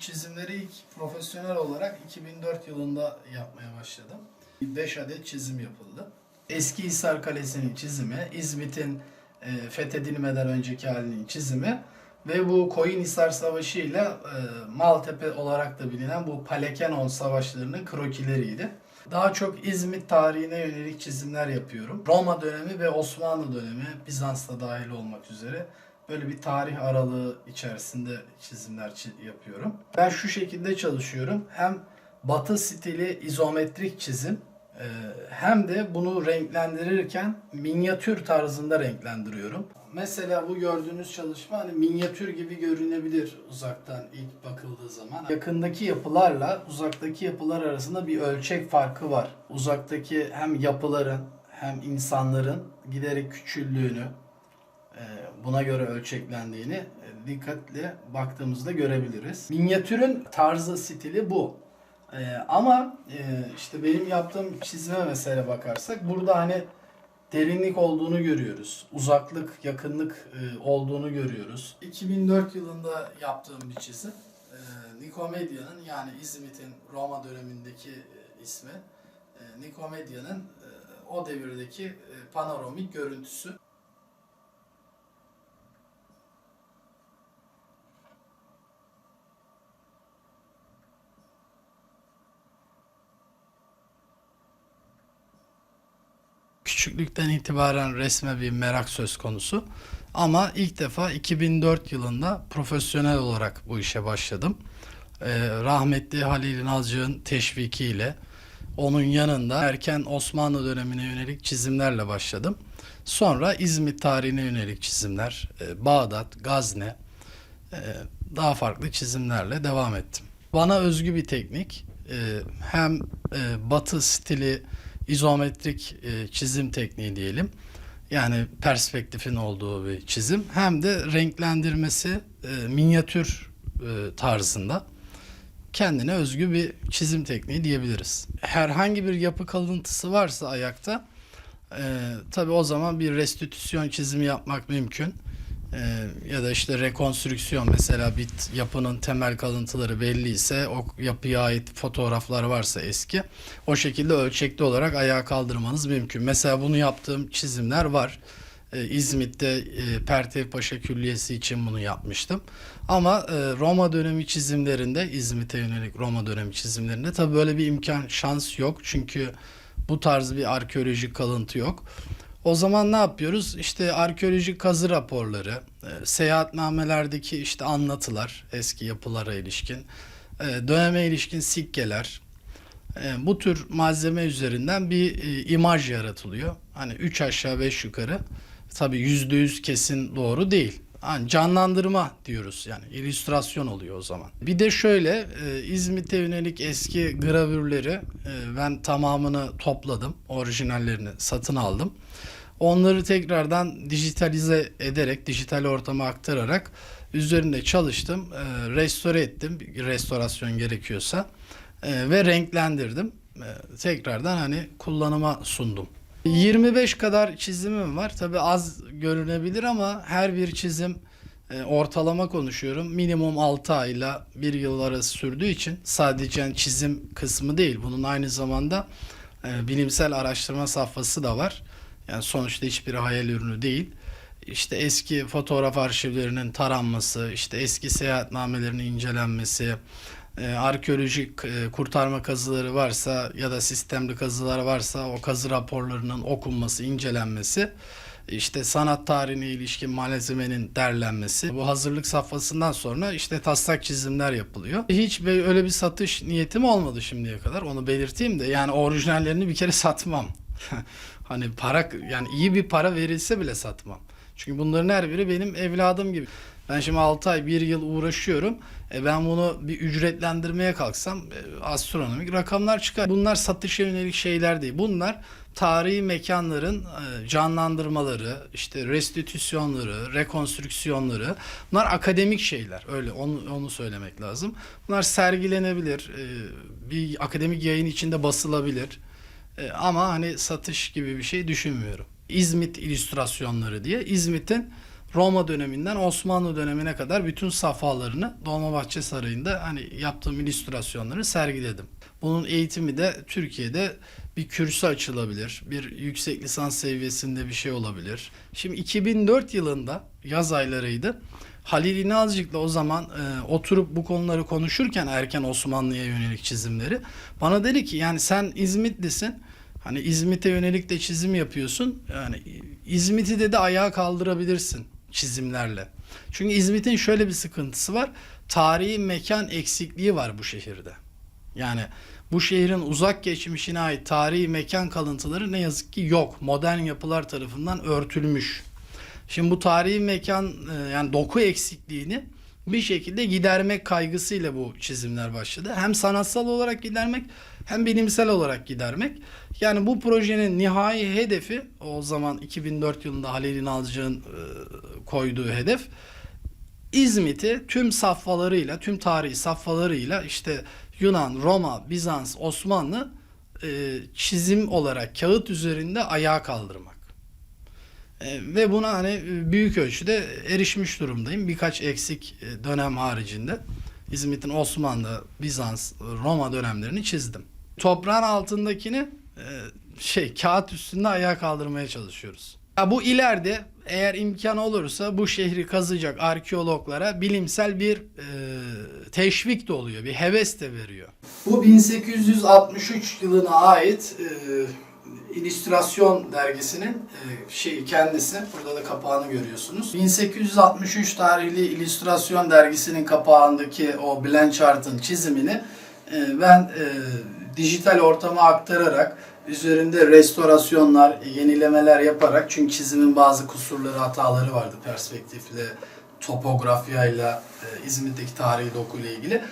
çizimleri ilk profesyonel olarak 2004 yılında yapmaya başladım. 5 adet çizim yapıldı. Eski Hisar Kalesi'nin çizimi, İzmit'in e, fethedilmeden önceki halinin çizimi ve bu Koyunhisar Savaşı ile e, Maltepe olarak da bilinen bu Palekenon savaşlarının krokileriydi. Daha çok İzmit tarihine yönelik çizimler yapıyorum. Roma dönemi ve Osmanlı dönemi, Bizans'ta dahil olmak üzere böyle bir tarih aralığı içerisinde çizimler çi- yapıyorum. Ben şu şekilde çalışıyorum. Hem batı stili izometrik çizim e, hem de bunu renklendirirken minyatür tarzında renklendiriyorum. Mesela bu gördüğünüz çalışma hani minyatür gibi görünebilir uzaktan ilk bakıldığı zaman. Yakındaki yapılarla uzaktaki yapılar arasında bir ölçek farkı var. Uzaktaki hem yapıların hem insanların giderek küçüldüğünü, buna göre ölçeklendiğini e, dikkatle baktığımızda görebiliriz. Minyatürün tarzı, stili bu. E, ama e, işte benim yaptığım çizime mesela bakarsak burada hani derinlik olduğunu görüyoruz. Uzaklık, yakınlık e, olduğunu görüyoruz. 2004 yılında yaptığım bir çizim. E, Nikomedia'nın yani İzmit'in Roma dönemindeki e, ismi. E, Nikomedia'nın e, o devirdeki e, panoramik görüntüsü. Küçüklükten itibaren resme bir merak söz konusu. Ama ilk defa 2004 yılında profesyonel olarak bu işe başladım. Ee, rahmetli Halil Nalcık'ın teşvikiyle onun yanında erken Osmanlı dönemine yönelik çizimlerle başladım. Sonra İzmit tarihine yönelik çizimler, e, Bağdat, Gazne, e, daha farklı çizimlerle devam ettim. Bana özgü bir teknik. E, hem e, batı stili izometrik e, çizim tekniği diyelim. Yani perspektifin olduğu bir çizim. Hem de renklendirmesi e, minyatür e, tarzında kendine özgü bir çizim tekniği diyebiliriz. Herhangi bir yapı kalıntısı varsa ayakta e, tabii o zaman bir restitüsyon çizimi yapmak mümkün. E, ya da işte rekonstrüksiyon mesela bir yapının temel kalıntıları belli ise o yapıya ait fotoğraflar varsa eski o şekilde ölçekli olarak ayağa kaldırmanız mümkün. Mesela bunu yaptığım çizimler var. Ee, İzmit'te e, Pertev Paşa Külliyesi için bunu yapmıştım. Ama e, Roma dönemi çizimlerinde, İzmit'e yönelik Roma dönemi çizimlerinde tabii böyle bir imkan, şans yok. Çünkü bu tarz bir arkeolojik kalıntı yok. O zaman ne yapıyoruz? İşte arkeolojik kazı raporları, e, seyahatnamelerdeki işte anlatılar, eski yapılara ilişkin, e, döneme ilişkin sikkeler, e, bu tür malzeme üzerinden bir imaj yaratılıyor. Hani 3 aşağı 5 yukarı. Tabii %100 kesin doğru değil. Hani canlandırma diyoruz yani illüstrasyon oluyor o zaman. Bir de şöyle e, İzmit'e yönelik eski gravürleri e, ben tamamını topladım. Orijinallerini satın aldım. Onları tekrardan dijitalize ederek, dijital ortama aktararak üzerinde çalıştım. E, restore ettim. Restorasyon gerekiyorsa. E, ve renklendirdim. E, tekrardan hani kullanıma sundum. 25 kadar çizimim var. Tabi az görünebilir ama her bir çizim e, ortalama konuşuyorum. Minimum 6 ayla 1 yıl arası sürdüğü için sadece çizim kısmı değil. Bunun aynı zamanda e, bilimsel araştırma safhası da var. Yani sonuçta hiçbir hayal ürünü değil. İşte eski fotoğraf arşivlerinin taranması, işte eski seyahatnamelerinin incelenmesi, e, arkeolojik e, kurtarma kazıları varsa ya da sistemli kazılar varsa o kazı raporlarının okunması, incelenmesi, işte sanat tarihine ilişkin malzemenin derlenmesi. Bu hazırlık safhasından sonra işte taslak çizimler yapılıyor. Hiç öyle bir satış niyetim olmadı şimdiye kadar. Onu belirteyim de yani orijinallerini bir kere satmam. Hani para yani iyi bir para verilse bile satmam. Çünkü bunların her biri benim evladım gibi. Ben şimdi 6 ay 1 yıl uğraşıyorum. E ben bunu bir ücretlendirmeye kalksam e, astronomik rakamlar çıkar. Bunlar satışa yönelik şeyler değil. Bunlar tarihi mekanların e, canlandırmaları, işte restitüsyonları, rekonstrüksiyonları. Bunlar akademik şeyler. Öyle onu, onu söylemek lazım. Bunlar sergilenebilir. e, bir akademik yayın içinde basılabilir. E, ama hani satış gibi bir şey düşünmüyorum. İzmit illüstrasyonları diye İzmit'in Roma döneminden Osmanlı dönemine kadar bütün safhalarını Dolmabahçe Sarayı'nda hani yaptığım illüstrasyonları sergiledim. Bunun eğitimi de Türkiye'de bir kürsü açılabilir. Bir yüksek lisans seviyesinde bir şey olabilir. Şimdi 2004 yılında yaz aylarıydı. Halil İnalcık'la o zaman e, oturup bu konuları konuşurken erken Osmanlı'ya yönelik çizimleri bana dedi ki yani sen İzmitlisin. Hani İzmit'e yönelik de çizim yapıyorsun. Yani İzmit'i de de ayağa kaldırabilirsin çizimlerle. Çünkü İzmit'in şöyle bir sıkıntısı var. Tarihi mekan eksikliği var bu şehirde. Yani bu şehrin uzak geçmişine ait tarihi mekan kalıntıları ne yazık ki yok. Modern yapılar tarafından örtülmüş. Şimdi bu tarihi mekan e, yani doku eksikliğini bir şekilde gidermek kaygısıyla bu çizimler başladı. Hem sanatsal olarak gidermek hem bilimsel olarak gidermek. Yani bu projenin nihai hedefi o zaman 2004 yılında Halil İnalcık'ın e, koyduğu hedef İzmit'i tüm safhalarıyla, tüm tarihi safhalarıyla işte Yunan, Roma, Bizans, Osmanlı e, çizim olarak kağıt üzerinde ayağa kaldırmak. E, ve buna hani büyük ölçüde erişmiş durumdayım. Birkaç eksik e, dönem haricinde İzmit'in Osmanlı, Bizans, Roma dönemlerini çizdim. Toprağın altındakini e, şey kağıt üstünde ayağa kaldırmaya çalışıyoruz. Ya bu ileride eğer imkan olursa bu şehri kazacak arkeologlara bilimsel bir e, teşvik de oluyor, bir heves de veriyor. Bu 1863 yılına ait e, İllüstrasyon dergisinin e, şeyi kendisi. Burada da kapağını görüyorsunuz. 1863 tarihli İllüstrasyon dergisinin kapağındaki o Blanchard'ın çizimini e, ben e, dijital ortama aktararak üzerinde restorasyonlar, yenilemeler yaparak çünkü çizimin bazı kusurları, hataları vardı perspektifle, topografyayla, e, İzmir'deki tarihi dokuyla ilgili.